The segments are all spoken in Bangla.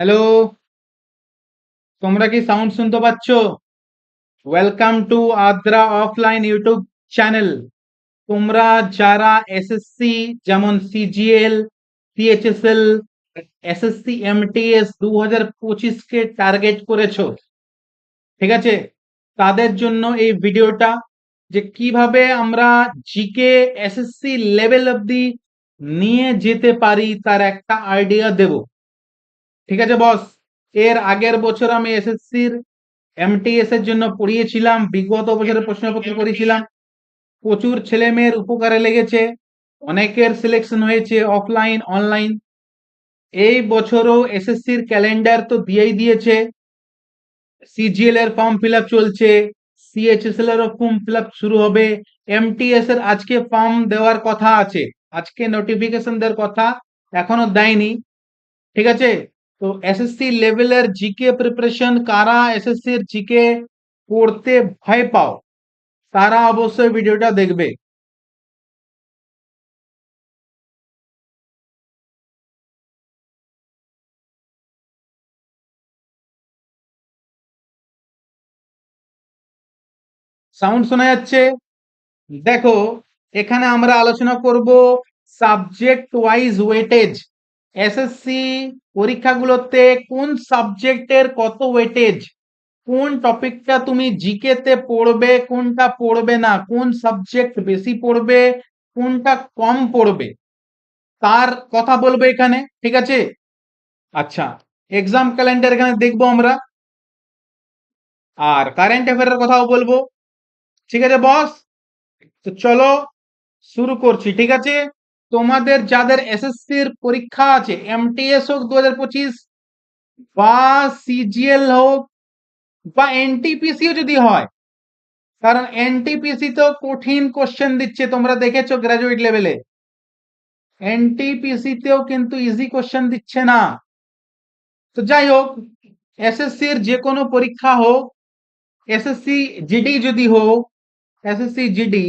হ্যালো তোমরা কি সাউন্ড শুনতে পাচ্ছ? Welcome to Adra offline YouTube channel তোমরা যারা এসএসসি যেমন সিজিএল সিএইচএসএল এসএসসি এমটিএস দু হাজার পঁচিশকে টার্গেট করেছ, ঠিক আছে? তাদের জন্য এই ভিডিওটা যে কীভাবে আমরা জিকে এসএসসি লেভেল অবধি নিয়ে যেতে পারি, তার একটা আইডিয়া দেব। ঠিক আছে বস এর আগের বছর আমি এসএসসির এমটিএস এর জন্য পড়িয়েছিলাম, বিগত বছরের প্রশ্নপত্র করেছিলাম প্রচুর ছেলে মেয়ের উপকারে লেগেছে, অনেকের সিলেকশন হয়েছে অফলাইন অনলাইন এই বছরও এসএসসির ক্যালেন্ডার তো দিয়েই দিয়েছে। সিজিএল এর ফর্ম ফিল আপ চলছে সিএইচএসএল এর ফর্ম ফিল আপ শুরু হবে। এমটিএস এর আজকে ফর্ম দেওয়ার কথা আছে, আজকে নোটিফিকেশন দেওয়ার কথা এখনও দেয়নি। ঠিক আছে? তো এসএসসি লেভেলের জিকে প্রিপারেশন কারা এসএসসি এর জিকে পড়তে ভয় পাও তারা অবশ্যই ভিডিওটা দেখবে সাউন্ড শোনা যাচ্ছে দেখো এখানে আমরা আলোচনা করব সাবজেক্ট ওয়াইজ ওয়েটেজ এসএসসি পরীক্ষাগুলোতে কোন সাবজেক্টের কত ওয়েটেজ কোন টপিকটা তুমি জিকে তে পড়বে, কোনটা পড়বে না? কোন সাবজেক্ট বেশি পড়বে, কোনটা কম পড়বে? তার কথা বলব এখানে, ঠিক আছে? আচ্ছা এক্সাম ক্যালেন্ডার এখানে দেখব আমরা। আর কারেন্ট অ্যাফেয়ারের কথাও বলব। ঠিক আছে বস তো চলো, শুরু করছি, ঠিক আছে? তোমাদের যাদের এসএসসির পরীক্ষা আছে এমটিএস হোক দু হাজার পঁচিশ, বা সিজিএল হোক, বা এনটিপিসিও যদি হয়, কারণ এনটিপিসি তো কঠিন কোশ্চেন দিচ্ছে, তোমরা দেখেছ গ্রাজুয়েট লেভেলে এনটিপিসি তেও কিন্তু ইজি কোশ্চেন দিচ্ছে না। তো যাই হোক, এসএসসির যে কোনো পরীক্ষা হোক, এসএসসি জিডি যদি হোক, এসএসসি জিডি,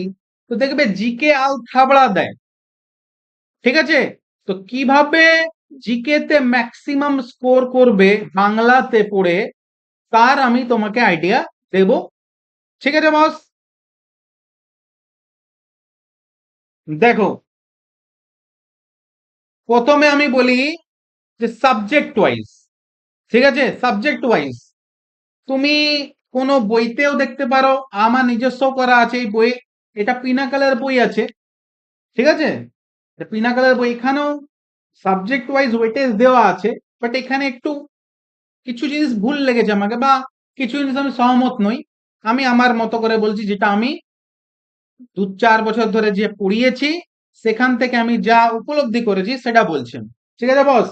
তো দেখবে জিকে আল থাবড়া দেয়। ঠিক আছে? তো কীভাবে জিকে তে ম্যাক্সিমাম স্কোর করবে বাংলাতে পড়ে, তার আমি তোমাকে আইডিয়া দেব। ঠিক আছে বস দেখো, প্রথমে আমি বলি যে সাবজেক্ট ওয়াইজ ঠিক আছে? সাবজেক্ট ওয়াইজ তুমি কোনো বইতেও দেখতে পারো, আমার নিজস্ব করা আছে এই বই, এটা পিনাকালের বই আছে, ঠিক আছে? পিনাকালের বই এখানেও সাবজেক্ট ওয়াইজ ওয়েটেজ দেওয়া আছে বাট এখানে একটু কিছু জিনিস ভুল লেগেছে আমাকে, বা কিছু জিনিস আমি সহমত নই। আমি আমার মতো করে বলছি যেটা আমি দু চার বছর ধরে যে পড়িয়েছি, সেখান থেকে আমি যা উপলব্ধি করেছি সেটা বলছি ঠিক আছে বস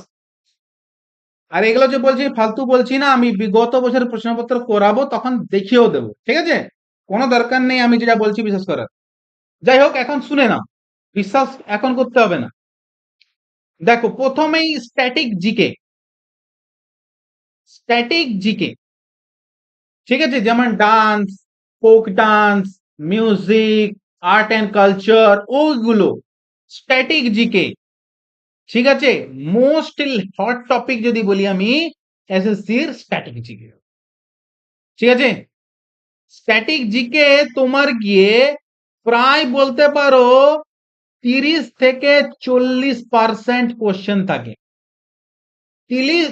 আর এগুলো যে বলছি, ফালতু বলছি না, আমি বিগত বছরের প্রশ্নপত্র করাবো, তখন দেখিয়েও দেবো। ঠিক আছে? কোনো দরকার নেই আমি যেটা বলছি, বিশেষ করার যাই হোক, এখন শুনে নাও। বিশ্বাস এখন করতে হবে না। দেখো, প্রথমেই স্ট্যাটিক জিকে স্ট্যাটিক জিকে ঠিক আছে? যেমন dance folk dance music art and culture ওইগুলো স্ট্যাটিক জিকে ঠিক আছে? মোস্ট হট টপিক যদি বলি আমি এসএসসির স্ট্যাটিক জিকে ঠিক আছে? স্ট্যাটিক জিকে তোমার গিয়ে প্রায় বলতে পারো তিরিশ থেকে চল্লিশ পার্সেন্ট কোশ্চেন থাকে।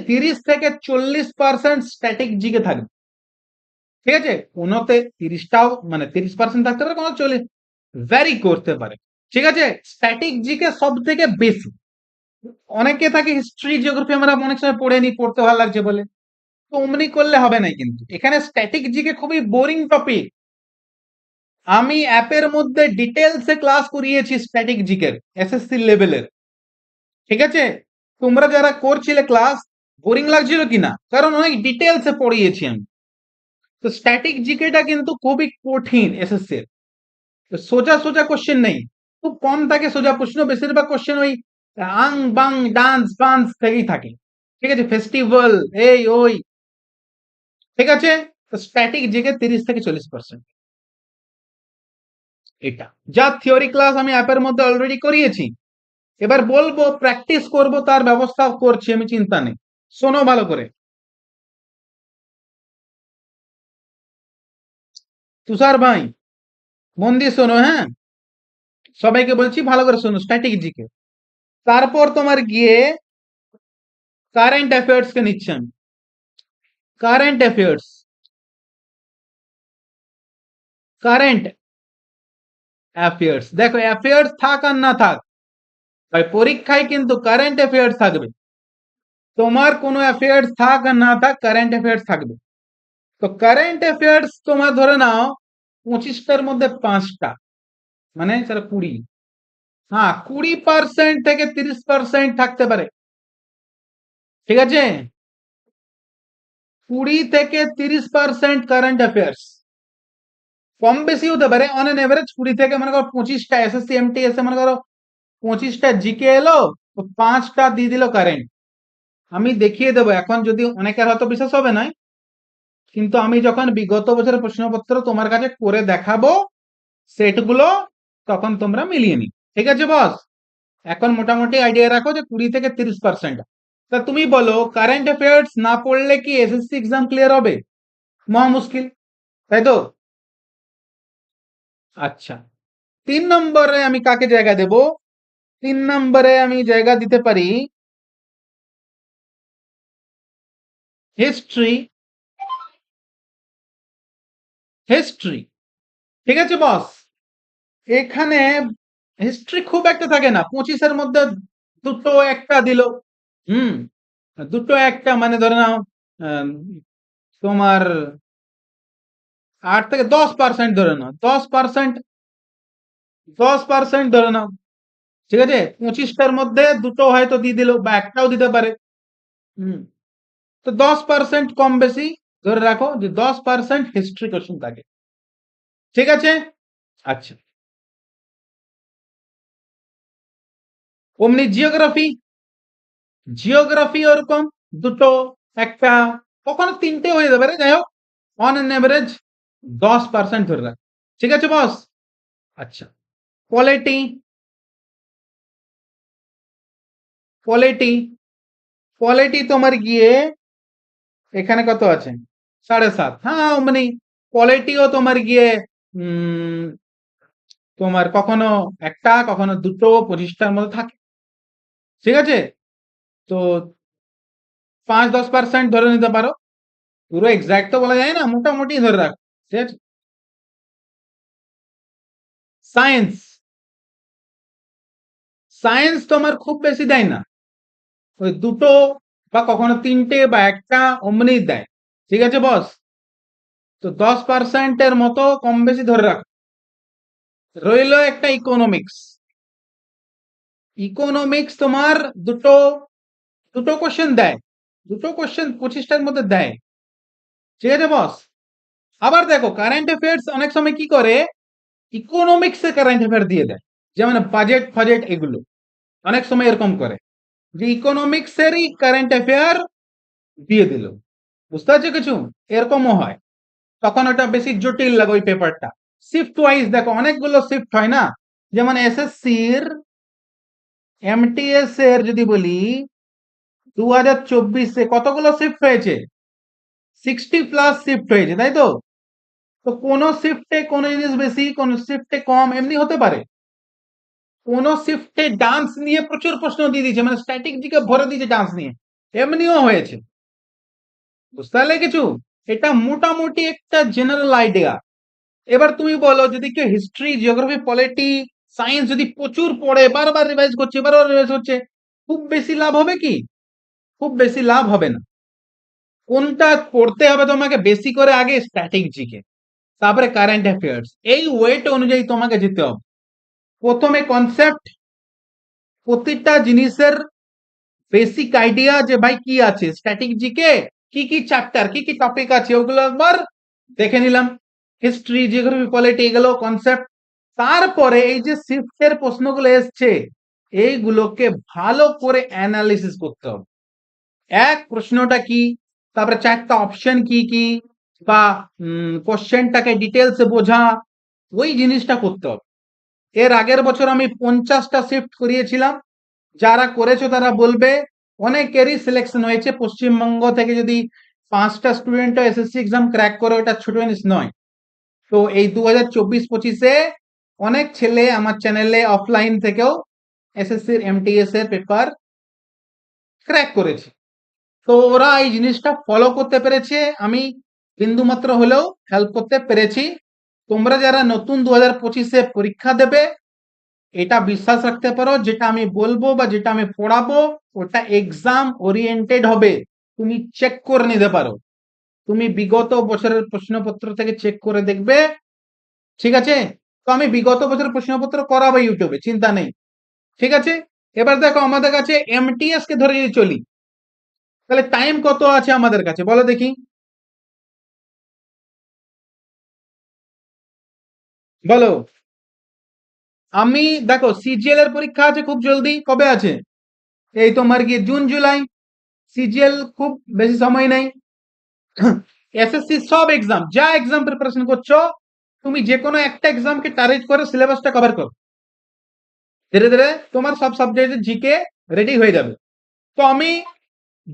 তিরিশ থেকে চল্লিশ পার্সেন্ট স্ট্যাটিক জিকে থাকবে। ঠিক আছে? কোনোতে তিরিশটাও মানে তিরিশ পার্সেন্ট থাকতে পারে কোনো চল্লিশ। ভ্যারি করতে পারে। ঠিক আছে? স্ট্যাটিক জিকে সব থেকে বেশি। অনেকে থাকে হিস্ট্রি জিওগ্রাফি আমরা অনেক সময় পড়ে নি, পড়তে ভালো লাগছে বলে। তো অমনি করলে হবে না কিন্তু। এখানে স্ট্যাটিক জিকে খুবই বোরিং টপিক আমি অ্যাপের মধ্যে ডিটেলসে ক্লাস করিয়েছি স্ট্যাটিক জিকের, এসএসসি লেভেলের। ঠিক আছে? তোমরা যারা করছিলে ক্লাস, বোরিং লাগছিল কিনা? কারণ অনেক ডিটেলসে পড়িয়েছি আমি। তো স্ট্যাটিক জিকেটা কিন্তু খুবই কঠিন এসএসসি এর। সোজা সোজা কোশ্চেন নেই। খুব কম থাকে সোজা প্রশ্ন, বেশিরভাগ কোশ্চেন ওই আং, বাং, ডান্স, বান্স থেকেই থাকে। ঠিক আছে? ফেস্টিভ্যাল এই, ওই। ঠিক আছে? তো স্ট্যাটিক জিকে তিরিশ থেকে চল্লিশ পার্সেন্ট এটা। যা থিওরি ক্লাস আমি অ্যাপের মধ্যে অলরেডি করিয়েছি। এবার বলব প্র্যাকটিস করব, তার ব্যবস্থা করছি, আমি চিন্তা নেই। শোনো ভালো করে। তুষার ভাই মন শোনো হ্যাঁ? সবাইকে বলছি ভালো করে শোনো স্ট্র্যাটেজিকে তারপর তোমার গিয়ে কারেন্ট অ্যাফেয়ার্স কে নিচ্ছেন কারেন্ট অ্যাফেয়ার্স কারেন্ট অ্যাফেয়ার্স দেখো অ্যাফেয়ার্স থাক আর না থাক ভাই পরীক্ষায় কিন্তু কারেন্ট অ্যাফেয়ার্স থাকবে তোমার কোনো অ্যাফেয়ার্স থাক আর না থাক কারেন্ট অ্যাফেয়ার্স থাকবে তো কারেন্ট অ্যাফেয়ার্স তোমার ধরে নাও পঁচিশটার মধ্যে পাঁচটা মানে সেটা কুড়ি হ্যাঁ কুড়ি পার্সেন্ট থেকে তিরিশ পার্সেন্ট থাকতে পারে ঠিক আছে কুড়ি থেকে তিরিশ পার্সেন্ট কারেন্ট অ্যাফেয়ার্স কম বেশি হতে পারে অন এন এভারেজ কুড়ি থেকে মনে করো পঁচিশটা এসএসসি এমটি এসে মনে করো পঁচিশটা জিকে এলো, তো পাঁচটা দিয়ে দিল কারেন্ট আমি দেখিয়ে দেবো, এখন যদি অনেকের হয়তো বিশ্বাস হবে না কিন্তু আমি যখন বিগত বছরের প্রশ্নপত্র তোমার কাছে করে দেখাবো, সেটগুলো তখন তোমরা মিলিয়ে নি ঠিক আছে বস এখন মোটামুটি আইডিয়া রাখো যে কুড়ি থেকে তিরিশ পার্সেন্ট তা তুমি বলো কারেন্ট অ্যাফেয়ার্স না পড়লে কি এসএসসি এক্সাম ক্লিয়ার হবে? মহা মুশকিল, তাই তো? আচ্ছা। তিন নম্বরে আমি কাকে জায়গা দেব? তিন নম্বরে আমি জায়গা দিতে পারি হিস্ট্রি। হিস্ট্রি। ঠিক আছে, বস? এখানে হিস্ট্রি খুব একটা থাকে না। পঁচিশের মধ্যে দুটো একটা দিল। হুম, দুটো একটা মানে ধরে নাও তোমার আট থেকে দশ পার্সেন্ট ধরে নাও। দশ পার্সেন্ট দশ পার্সেন্ট ধরে নাও। ঠিক আছে? পঁচিশটার মধ্যে দুটো হয়তো দিয়ে দিল বা একটাও দিতে পারে। হুম। তো দশ পার্সেন্ট কম বেশি ধরে রাখো যে দশ পার্সেন্ট হিস্ট্রি কোশ্চেন থাকে। ঠিক আছে? আচ্ছা। অমনি জিওগ্রাফি জিওগ্রাফি ওরকম দুটো, একটা, কখনো তিনটে হয়ে যাবে রে যাই হোক অন এন এভারেজ দশ পার্সেন্ট ধরে রাখ। ঠিক আছে বস আচ্ছা। পলিটি পলিটি পলিটি তোমার গিয়ে এখানে কত আছে? সাড়ে সাত। হ্যাঁ মানে পলিটিও তোমার গিয়ে তোমার কখনো একটা, কখনো দুটো পঁচিশটার মধ্যে থাকে। ঠিক আছে? তো পাঁচ দশ পার্সেন্ট ধরে নিতে পারো। পুরো এক্সাক্ট তো বলা যায় না, মোটামুটি ধরে রাখো। আছে সায়েন্স সায়েন্স তোমার খুব বেশি দেয় না। ওই দুটো বা কখনো তিনটে বা একটা অমনি দেয়। ঠিক আছে বস তো দশ পার্সেন্টের মতো কম বেশি ধরে রাখো। রইল একটা ইকোনমিক্স ইকোনমিক্স তোমার দুটো দুটো কোশ্চেন দেয়। দুটো কোশ্চেন পঁচিশটার মধ্যে দেয়। ঠিক আছে বস আবার দেখো কারেন্ট অ্যাফেয়ার্স অনেক সময় কি করে? ইকোনমিক্সে কারেন্ট অ্যাফেয়ার দিয়ে দেয়। যেমন বাজেট ফাজেট এগুলো। অনেক সময় এরকম করে। যে ইকোনমিক্সেরই কারেন্ট অ্যাফেয়ার দিয়ে দিল। বুঝতে পারছ কিছু? এরকমও হয়। তখন ওটা বেশি জটিল লাগে ওই পেপারটা শিফট ওয়াইজ দেখো, অনেকগুলো শিফট হয় না? যেমন এসএসসির এমটিএস এর যদি বলি দু হাজার চব্বিশে কতগুলো শিফট হয়েছে? সিক্সটি প্লাস শিফট হয়েছে, তাই তো? তো কোন শিফটে কোন জিনিস বেশি, কোন শিফটে কম, এমনি হতে পারে। কোন শিফটে ডান্স নিয়ে প্রচুর প্রশ্ন দিয়ে দিয়েছে মানে স্ট্যাটিক দিকে ভরে দিয়েছে ডান্স নিয়ে। এমনিও হয়েছে। বুঝতে পারলে কিছু? এটা মোটামুটি একটা জেনারেল আইডিয়া এবার তুমি বলো, যদি কেউ হিস্ট্রি জিওগ্রাফি পলিটি সায়েন্স যদি প্রচুর পড়ে, বারবার রিভাইজ করছে, বারবার রিভাইজ করছে, খুব বেশি লাভ হবে কি? খুব বেশি লাভ হবে না। কোনটা পড়তে হবে তোমাকে বেশি করে আগে স্ট্যাটিক জিকে তারপরে কারেন্ট অ্যাফেয়ার্স এই ওয়েট অনুযায়ী তোমাকে যেতে হবে। প্রথমে কনসেপ্ট প্রতিটা জিনিসের বেসিক আইডিয়া যে ভাই কি আছে স্ট্যাটিক কি কি চ্যাপ্টার কি কি টপিক আছে, ওগুলো একবার দেখে নিলাম। হিস্ট্রি জিওগ্রাফি পলিটি এগুলো কনসেপ্ট তারপরে এই যে শিফটের প্রশ্নগুলো এসছে, এইগুলোকে ভালো করে অ্যানালিসিস করতে হবে। এক, প্রশ্নটা কি? তারপরে চারটা অপশন কি কি? বা কোশ্চেনটাকে ডিটেলসে বোঝা, ওই জিনিসটা করতে হবে। এর আগের বছর আমি পঞ্চাশটা শিফট করিয়েছিলাম। যারা করেছ তারা বলবে, অনেকেরই সিলেকশন হয়েছে। পশ্চিমবঙ্গ থেকে যদি পাঁচটা স্টুডেন্ট এসএসসি এক্সাম ক্র্যাক করে ওটা ছোট জিনিস নয়। তো এই দু হাজার চব্বিশ পঁচিশে অনেক ছেলে আমার চ্যানেলে অফলাইন থেকেও এসএসসির এমটিএস এর পেপার ক্র্যাক করেছে। তো ওরা এই জিনিসটা ফলো করতে পেরেছে। আমি বিন্দুমাত্র হলেও হেল্প করতে পেরেছি। তোমরা যারা নতুন দু হাজার পঁচিশে পরীক্ষা দেবে, এটা বিশ্বাস রাখতে পারো, যেটা আমি বলব বা যেটা আমি পড়াবো, ওটা এক্সাম ওরিয়েন্টেড হবে। তুমি চেক করে নিতে পারো। তুমি বিগত বছরের প্রশ্নপত্র থেকে চেক করে দেখবে। ঠিক আছে? তো আমি বিগত বছরের প্রশ্নপত্র করাবো ইউটিউবে চিন্তা নেই। ঠিক আছে? এবার দেখো আমাদের কাছে এমটিএস কে ধরে যদি চলি, তাহলে টাইম কত আছে আমাদের কাছে? বলো দেখি। বলো। আমি, দেখো সিজিএল এর পরীক্ষা আছে খুব জলদি, কবে আছে? এই তোমার কি জুন, জুলাই? সিজিএল খুব বেশি সময় নেই। এসএসসি সব এক্সাম যা এক্সাম প্রিপারেশন করছ, তুমি যে কোনো একটা এক্সামকে টার্গেট করে সিলেবাসটা কভার করো। ধীরে ধীরে তোমার সব সাবজেক্টের জিকে রেডি হয়ে যাবে। তো আমি,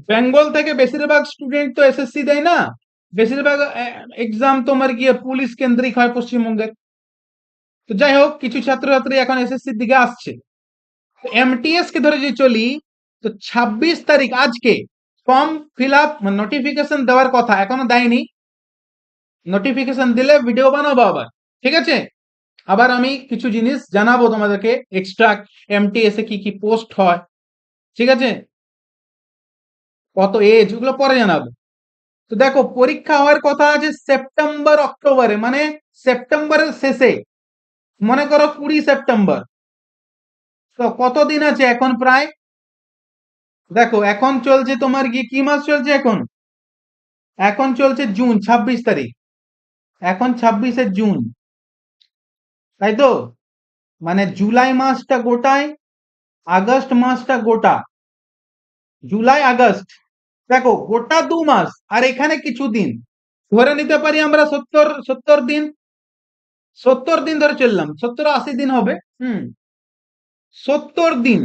বেঙ্গল থেকে বেশিরভাগ স্টুডেন্ট তো এসএসসি দেয় না। বেশিরভাগ এক্সাম তোমার গিয়ে পুলিশ কেন্দ্রিক হয় পশ্চিমবঙ্গের। তো যাই হোক কিছু ছাত্রছাত্রী এখন এসএসসির দিকে আসছে। এমটিএস কে ধরে যদি চলি, তো ছাব্বিশ তারিখ আজকে ফর্ম ফিল আপ নোটিফিকেশন দেওয়ার কথা এখনও দেয়নি। নোটিফিকেশন দিলে ভিডিও বানাবো আবার, ঠিক আছে? আবার আমি কিছু জিনিস জানাব তোমাদেরকে এক্সট্রা এমটিএস এ কি কি পোস্ট হয়, ঠিক আছে? কত এজ ওগুলো পরে জানাব। তো দেখো, পরীক্ষা হওয়ার কথা আছে সেপ্টেম্বর অক্টোবরে মানে সেপ্টেম্বরের শেষে। মনে করো কুড়ি সেপ্টেম্বর। তো কতদিন আছে এখন প্রায়? দেখো, এখন চলছে তোমার কি কি মাস চলছে এখন? এখন চলছে জুন, ছাব্বিশ তারিখ। এখন ছাব্বিশে জুন। তাই তো? মানে জুলাই মাসটা গোটায়, আগস্ট মাসটা গোটা। July, August. দেখো, গোটা দু মাস, আর এখানে কিছু দিন। ধরে নিতে পারি আমরা সত্তর সত্তর দিন? সত্তর দিন ধরে চললাম। সত্তর আশি দিন হবে। হুম। সত্তর দিন।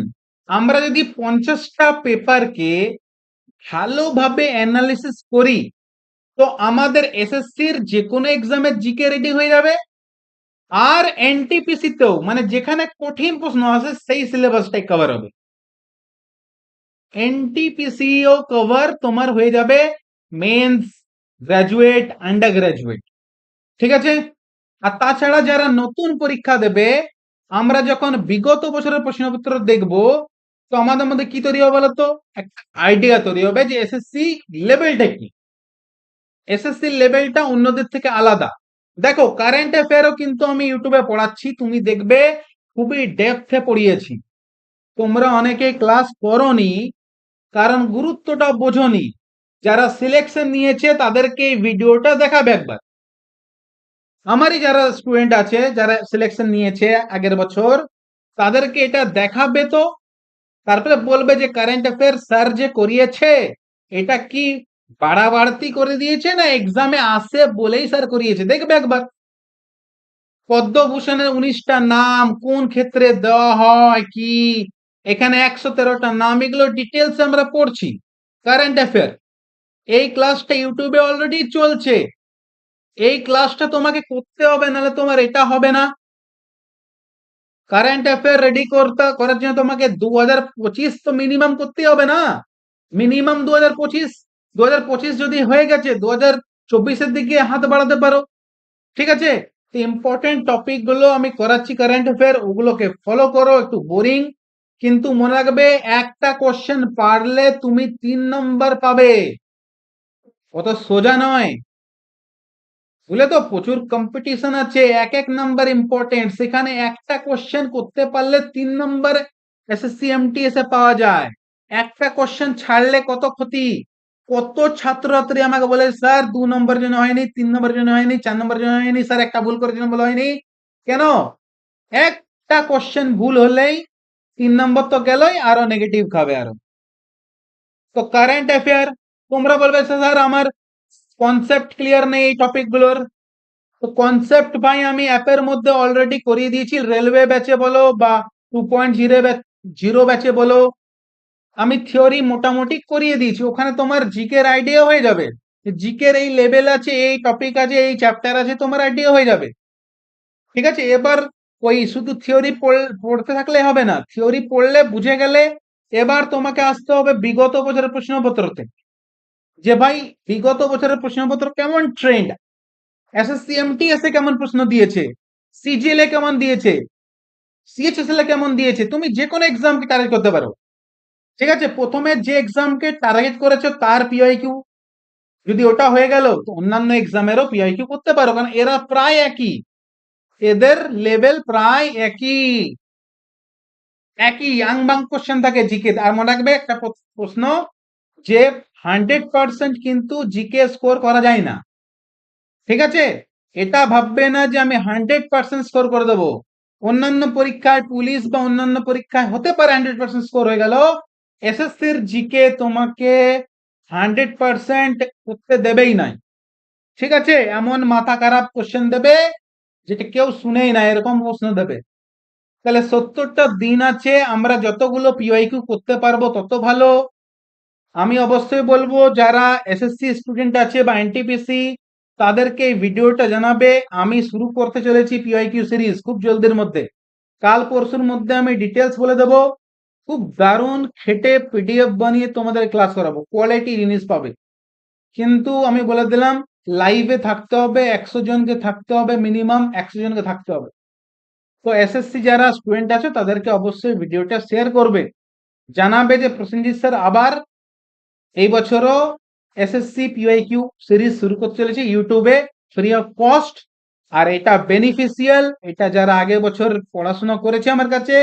আমরা যদি পঞ্চাশটা পেপারকে ভালোভাবে অ্যানালিসিস করি, তো আমাদের এসএসসির যে কোনো এক্সামের জিকে রেডি হয়ে যাবে। আর এনটিপিসিতেও মানে যেখানে কঠিন প্রশ্ন আসে সেই সিলেবাসটাই কভার হবে। এনটিপিসিও কভার তোমার হয়ে যাবে মেন্স গ্রাজুয়েট আন্ডার গ্রাজুয়েট ঠিক আছে? আর তাছাড়া যারা নতুন পরীক্ষা দেবে, আমরা যখন বিগত বছরের প্রশ্নপত্র দেখব, তো আমাদের মধ্যে কি তৈরি হবে বলতো? আইডিয়া তৈরি হবে যে এসএসসি লেভেলটা কি এসএসসি লেভেলটা অন্যদের থেকে আলাদা। দেখো কারেন্ট অ্যাফেয়ারও কিন্তু আমি ইউটিউবে পড়াচ্ছি, তুমি দেখবে খুবই ডেপথে পড়িয়েছি। তোমরা অনেকে ক্লাস করনি, কারণ গুরুত্বটা বোঝনি। যারা সিলেকশন নিয়েছে, তাদেরকে এই ভিডিওটা দেখাবে একবার। আমারই যারা স্টুডেন্ট আছে, যারা সিলেকশন নিয়েছে আগের বছর, তাদেরকে এটা দেখাবে তো? তারপরে বলবে যে কারেন্ট অ্যাফেয়ার স্যার যে করিয়েছে, এটা কি বাড়াবাড়তি করে দিয়েছে না এক্সামে আসে বলেই স্যার করিয়েছে? দেখবে একবার। পদ্মভূষণের উনিশটা নাম কোন ক্ষেত্রে দেওয়া হয়, কি? এখানে একশো তেরোটা নাম, এগুলো ডিটেলস আমরা পড়ছি। কারেন্ট অ্যাফেয়ার এই ক্লাসটা ইউটিউবে অলরেডি চলছে। এই ক্লাসটা তোমাকে করতে হবে, নাহলে তোমার এটা হবে না। কারেন্ট অ্যাফেয়ার রেডি করতে, করার জন্য তোমাকে দু হাজার পঁচিশ তো মিনিমাম করতে হবে না। মিনিমাম দু হাজার পঁচিশ, দু হাজার পঁচিশ যদি হয়ে গেছে, দু হাজার চব্বিশের দিকে হাত বাড়াতে পারো। ঠিক আছে? তো ইম্পর্টেন্ট টপিকগুলো আমি করাচ্ছি কারেন্ট অ্যাফেয়ার ওগুলোকে ফলো করো, একটু বোরিং কিন্তু মনে রাখবে, একটা কোশ্চেন পারলে তুমি তিন নম্বর পাবে। অত সোজা নয়। বুঝলে তো প্রচুর কম্পিটিশন আছে, এক এক নাম্বার ইম্পর্টেন্ট সেখানে একটা কোশ্চেন করতে পারলে তিন নম্বর এসএসসি এমটিএস এ পাওয়া যায়। একটা কোশ্চেন ছাড়লে কত ক্ষতি? কত ছাত্রছাত্রী আমাকে বলে, স্যার, দু নম্বর জন্য হয়নি, তিন নম্বর জন্য হয়নি, চার নম্বর জন্য হয়নি, স্যার, একটা ভুল করার জন্য বলা হয়নি। কেন? একটা কোশ্চেন ভুল হলেই তিন নম্বর তো গেলই, আরও নেগেটিভ খাবে আরও। তো কারেন্ট অ্যাফেয়ার তোমরা বলবে স্যার, আমার কনসেপ্ট ক্লিয়ার নেই এই টপিকগুলোর তো কনসেপ্ট ভাই আমি অ্যাপের মধ্যে অলরেডি করিয়ে দিয়েছি রেলওয়ে ব্যাচে বলো বা টু পয়েন্ট জিরো জিরো ব্যাচে বলো। আমি থিওরি মোটামুটি করিয়ে দিয়েছি, ওখানে তোমার জিকের আইডিয়া হয়ে যাবে। জিকের এই লেভেল আছে, এই টপিক আছে, এই চ্যাপ্টার আছে, তোমার আইডিয়া হয়ে যাবে। ঠিক আছে? এবার ওই শুধু থিওরি পড়তে থাকলে হবে না। থিওরি পড়লে বুঝে গেলে এবার তোমাকে আসতে হবে বিগত বছরের প্রশ্নপত্রতে। যে ভাই, বিগত বছরের প্রশ্নপত্র কেমন ট্রেন্ড এসএসসি এমটিএস এ কেমন প্রশ্ন দিয়েছে? সিজিএল এ কেমন দিয়েছে? সিএইচএসএল এ কেমন দিয়েছে? তুমি যে কোনো এক্সামকে টার্গেট করতে পারো। ঠিক আছে? প্রথমে যে এক্সামকে টার্গেট করেছ তার পিআই কিউ যদি ওটা হয়ে গেল, তো অন্যান্য এক্সামেরও পিআই কিউ করতে পারো, কারণ এরা প্রায় একই। এদের লেভেল প্রায় একই। একই। ইয়াং বাং কোশ্চেন থাকে জিকে আর মনে রাখবে, একটা প্রশ্ন যে হান্ড্রেড পার্সেন্ট কিন্তু জিকে স্কোর করা যায় না। ঠিক আছে? এটা ভাববে না যে আমি হান্ড্রেড পার্সেন্ট স্কোর করে দেবো। অন্যান্য পরীক্ষায় পুলিশ বা অন্যান্য পরীক্ষায় হতে পারে হান্ড্রেড পার্সেন্ট স্কোর হয়ে গেল। এসএসসির জিকে তোমাকে হান্ড্রেড পার্সেন্ট করতে দেবেই নাই। ঠিক আছে? এমন মাথা খারাপ কোশ্চেন দেবে যেটা কেউ শুনেই না, এরকম প্রশ্ন দেবে। তাহলে সত্তরটা দিন আছে, আমরা যতগুলো পিওয়াইকিউ করতে পারব তত ভালো। আমি অবশ্যই বলব, যারা এসএসসি স্টুডেন্ট আছে বা এনটিপিসি তাদেরকে এই ভিডিওটা জানাবে। আমি শুরু করতে চলেছি পিওয়াইকিউ সিরিজ খুব জলদির মধ্যে। কাল পরশুর মধ্যে আমি ডিটেলস বলে দেব। খুব দারুণ খেটে পিডিএফ বানিয়ে তোমাদের ক্লাস করাবো। কোয়ালিটি জিনিস পাবে। কিন্তু আমি বলে দিলাম লাইভে থাকতে হবে, একশো জনকে থাকতে হবে মিনিমাম একশো জনকে থাকতে হবে। তো এসএসসি যারা স্টুডেন্ট আছে, তাদেরকে অবশ্যই ভিডিওটা শেয়ার করবে। জানাবে যে প্রসেনজিৎ স্যার আবার এই বছরও এসএসসি পিওয়াই কিউ সিরিজ শুরু করতে চলেছে ইউটিউবে ফ্রি অফ কস্ট আর এটা বেনিফিশিয়াল এটা যারা আগে বছর পড়াশোনা করেছে আমার কাছে,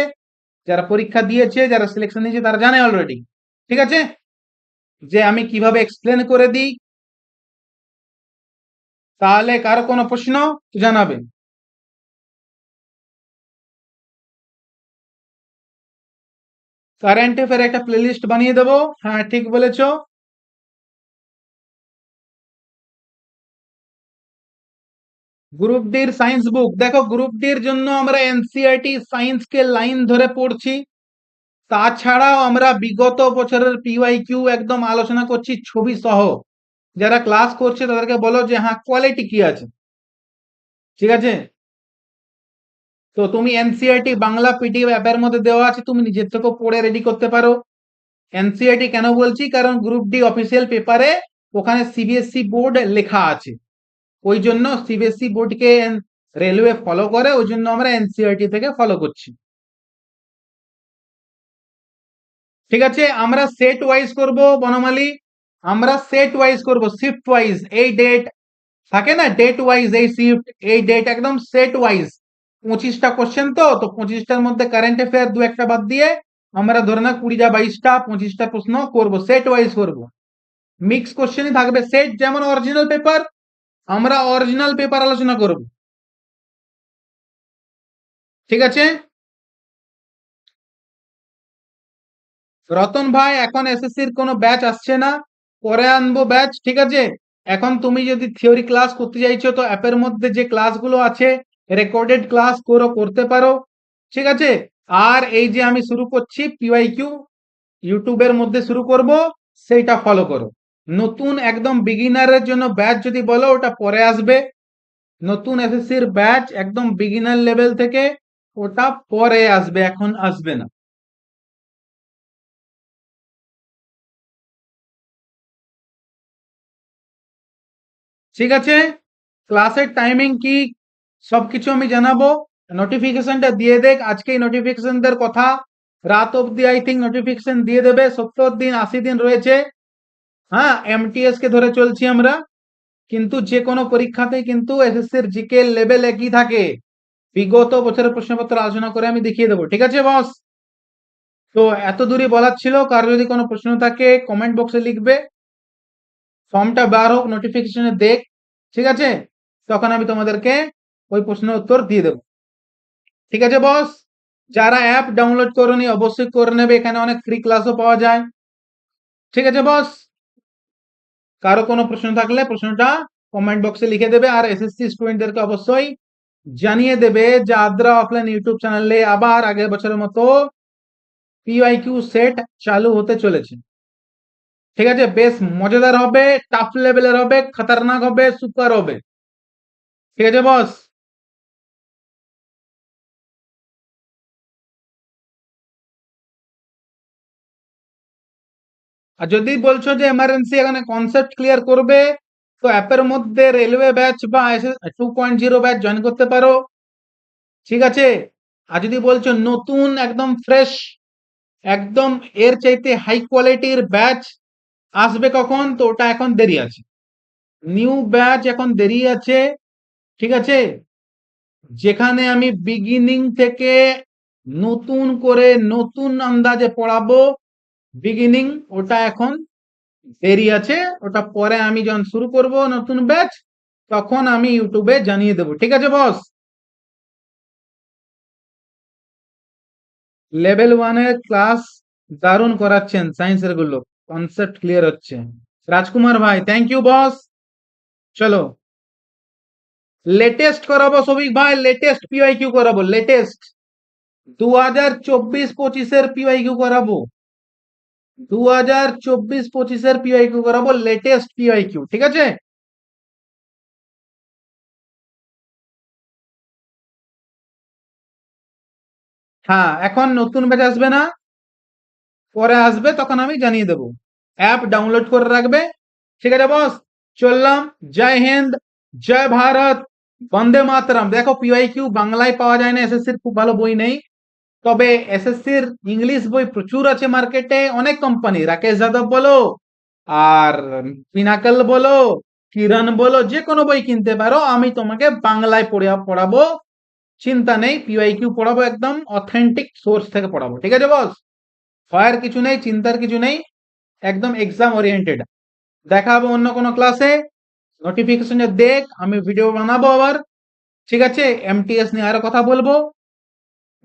যারা পরীক্ষা দিয়েছে, যারা সিলেকশন দিয়েছে, তারা জানে অলরেডি ঠিক আছে? যে আমি কীভাবে এক্সপ্লেন করে দিই, তাহলে কারও কোনো প্রশ্ন জানাবেন। কারেন্ট অ্যাফেয়ার একটা প্লেলিস্ট বানিয়ে দেবো। হ্যাঁ ঠিক বলেছ। গ্রুপ ডির সায়েন্স বুক দেখো গ্রুপ ডির জন্য আমরা এনসিআরটি সায়েন্সকে লাইন ধরে পড়ছি। তাছাড়াও আমরা বিগত বছরের পিওয়াই কিউ একদম আলোচনা করছি ছবি সহ। যারা ক্লাস করছে তাদেরকে বলো যে হ্যাঁ কোয়ালিটি কি আছে? ঠিক আছে? তো তুমি এনসিআরটি বাংলা পিডিএফ অ্যাপের মধ্যে দেওয়া আছে, তুমি নিজের থেকেও পড়ে রেডি করতে পারো। এনসিআরটি কেন বলছি? কারণ গ্রুপ ডি অফিসিয়াল পেপারে ওখানে সিবিএসসি বোর্ড লেখা আছে। ওই জন্য সিবিএসসি বোর্ডকে রেলওয়ে ফলো করে, ওই জন্য আমরা এনসিআরটি থেকে ফলো করছি। ঠিক আছে? আমরা সেট ওয়াইজ করব, বনমালী। আমরা সেট ওয়াইজ করব শিফট ওয়াইজ এই ডেট থাকে না? ডেট ওয়াইজ এই শিফট এই ডেট একদম সেট ওয়াইজ পঁচিশটা কোশ্চেন তো তো পঁচিশটার মধ্যে কারেন্ট অ্যাফেয়ার দু একটা বাদ দিয়ে আমরা ধরে না কুড়িটা, বাইশটা, পঁচিশটা প্রশ্ন করব সেট ওয়াইজ করব। মিক্স কোশ্চেনই থাকবে সেট যেমন অরিজিনাল পেপার আমরা অরিজিনাল পেপার আলোচনা করব। ঠিক আছে? রতন ভাই, এখন এসএসসির কোনো ব্যাচ আসছে না, পরে আনব ব্যাচ ঠিক আছে? এখন তুমি যদি থিওরি ক্লাস করতে চাইছো, তো অ্যাপের মধ্যে যে ক্লাসগুলো আছে রেকর্ডেড ক্লাস করো করতে পারো। ঠিক আছে? আর এই যে আমি শুরু করছি পিওয়াই কিউ ইউটিউবের মধ্যে শুরু করব, সেইটা ফলো করো। নতুন একদম বিগিনারের জন্য ব্যাচ যদি বলো, ওটা পরে আসবে। নতুন এসএসসির ব্যাচ একদম বিগিনার লেভেল থেকে, ওটা পরে আসবে, এখন আসবে না। ঠিক আছে? ক্লাসের টাইমিং কি? সবকিছু আমি জানাব। নোটিফিকেশনটা দিয়ে দেখ। আজকে নোটিফিকেশনদের কথা। রাত অব্দি আই থিঙ্ক নোটিফিকেশন দিয়ে দেবে। সত্তর দিন, আশি দিন রয়েছে। হ্যাঁ এমটিএস কে ধরে চলছি আমরা। কিন্তু যে কোনো পরীক্ষাতে কিন্তু এসএসসির জিকে লেভেল একই থাকে। বিগত বছরের প্রশ্নপত্র আলোচনা করে আমি দেখিয়ে দেবো। ঠিক আছে বস তো এত দূরই বলার ছিল। কার যদি কোনো প্রশ্ন থাকে কমেন্ট বক্সে লিখবে। ফর্মটা বার হোক নোটিফিকেশনে দেখ। ঠিক আছে? তখন আমি তোমাদেরকে ওই প্রশ্নের উত্তর দিয়ে দেবো। ঠিক আছে বস যারা অ্যাপ ডাউনলোড করনি, অবশ্যই করে নেবে। এখানে অনেক ফ্রি ক্লাসও পাওয়া যায়। ঠিক আছে বস কারও কোনো প্রশ্ন থাকলে প্রশ্নটা কমেন্ট বক্সে লিখে দেবে আর এসএসসি স্টুডেন্টদেরকে অবশ্যই জানিয়ে দেবে যে আদ্রা অফলাইন ইউটিউব চ্যানেলে আবার আগের বছরের মতো পিওয়াই কিউ সেট চালু হতে চলেছে। ঠিক আছে, বেশ মজাদার হবে টাফ লেভেলের হবে, খতরনাক হবে সুপার হবে। ঠিক আছে বস আর যদি বলছো যে এমার্জেন্সি এখানে কনসেপ্ট ক্লিয়ার করবে, তো অ্যাপের মধ্যে রেলওয়ে ব্যাচ বা two point zero batch join করতে পারো। ঠিক আছে? আর যদি বলছো নতুন, একদম ফ্রেশ একদম এর চাইতে হাই কোয়ালিটির ব্যাচ আসবে কখন, তো ওটা এখন দেরি আছে। নিউ ব্যাচ এখন দেরি আছে, ঠিক আছে? যেখানে আমি বিগিনিং থেকে নতুন করে নতুন আন্দাজে পড়াবো বিগিনিং ওটা এখন দেরি আছে, ওটা পরে আমি যখন শুরু করব নতুন ব্যাচ তখন আমি ইউটিউবে জানিয়ে দেবো, ঠিক আছে বস লেভেল ওয়ানের ক্লাস দারুণ করাচ্ছেন সায়েন্সেরগুলো কনসেপ্ট ক্লিয়ার হচ্ছে। রাজকুমার ভাই থ্যাংক ইউ বস চলো। লেটেস্ট করাবো সবিক ভাই লেটেস্ট পিওয়াই কিউ করাবো লেটেস্ট দু হাজার চব্বিশ পঁচিশের পিওয়াই কিউ করাবো। দু হাজার চব্বিশ পঁচিশের পিওয়াই কিউ করাবো লেটেস্ট পিওয়াই কিউ ঠিক আছে? হ্যাঁ এখন নতুন ব্যাচ আসবে না। পরে আসবে, তখন আমি জানিয়ে দেবো। অ্যাপ ডাউনলোড করে রাখবে। ঠিক আছে বস চললাম। জয় হিন্দ, জয় ভারত। বন্দে মাতরম। দেখো পিওয়াই কিউ বাংলায় পাওয়া যায় না এসএসসির খুব ভালো বই নেই। তবে এসএসসির ইংলিশ বই প্রচুর আছে মার্কেটে, অনেক কোম্পানি রাকেশ যাদব বলো, আর পিনাকল বলো, কিরণ বলো যে কোনো বই কিনতে পারো, আমি তোমাকে বাংলায় পড়ে, পড়াবো। চিন্তা নেই পিওয়াই কিউ পড়াবো একদম অথেন্টিক সোর্স থেকে পড়াবো, ঠিক আছে বস ভয়ের কিছু নেই, চিন্তার কিছু নেই, একদম এক্সাম ওরিয়েন্টেড দেখা হবে অন্য কোনো ক্লাসে নোটিফিকেশন দেখ, আমি ভিডিও বানাবো আবার, ঠিক আছে? এমটিএস নিয়ে আরও কথা বলব।